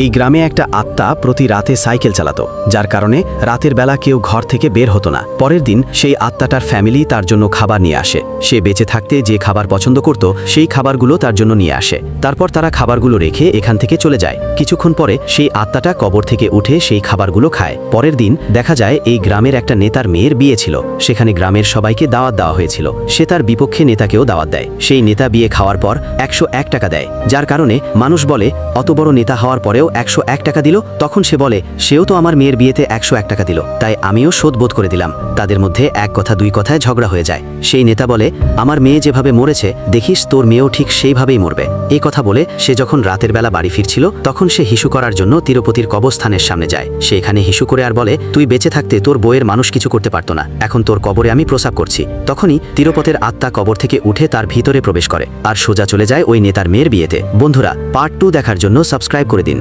এই গ্রামে একটা আত্মা প্রতি রাতে সাইকেল চালাতো, যার কারণে রাতের বেলা কেউ ঘর থেকে বের হতো না। পরের দিন সেই আত্মাটার ফ্যামিলি তার জন্য খাবার নিয়ে আসে। সে বেঁচে থাকতে যে খাবার পছন্দ করত, সেই খাবারগুলো তার জন্য নিয়ে আসে। তারপর তারা খাবারগুলো রেখে এখান থেকে চলে যায়। কিছুক্ষণ পরে সেই আত্মাটা কবর থেকে উঠে সেই খাবারগুলো খায়। পরের দিন দেখা যায় এই গ্রামের একটা নেতার মেয়ের বিয়ে ছিল। সেখানে গ্রামের সবাইকে দাওয়াত দেওয়া হয়েছিল। সে তার বিপক্ষে নেতাকেও দাওয়াত দেয়। সেই নেতা বিয়ে খাওয়ার পর একশো এক টাকা দেয়, যার কারণে মানুষ বলে, অত বড় নেতা হওয়ার পরেও একশো এক টাকা দিল, তখন সে বলে, সেও তো আমার মেয়ের বিয়েতে একশো এক টাকা দিল, তাই আমিও শোধ বোধ করে দিলাম। তাদের মধ্যে এক কথা দুই কথায় ঝগড়া হয়ে যায়। সেই নেতা বলে, আমার মেয়ে যেভাবে মরেছে, দেখিস তোর মেয়েও ঠিক সেইভাবেই মরবে। এই কথা বলে, সে যখন রাতের বেলা বাড়ি ফিরছিল, তখন সে হিসু করার জন্য তিরুপতির কবরস্থানের সামনে যায়। সে এখানে হিসু করে আর বলে, তুই বেঁচে থাকতে তোর বইয়ের মানুষ কিছু করতে পারতো না। এখন তোর কবরে আমি প্রসাব করছি। তখনই তিরুপতের আত্মা কবর থেকে উঠে তার ভিতরে প্রবেশ করে। আর সোজা চলে যায় ওই নেতার মেয়ের বিয়েতে। বন্ধুরা, পার্ট টু দেখার জন্য সাবস্ক্রাইব করে দিন।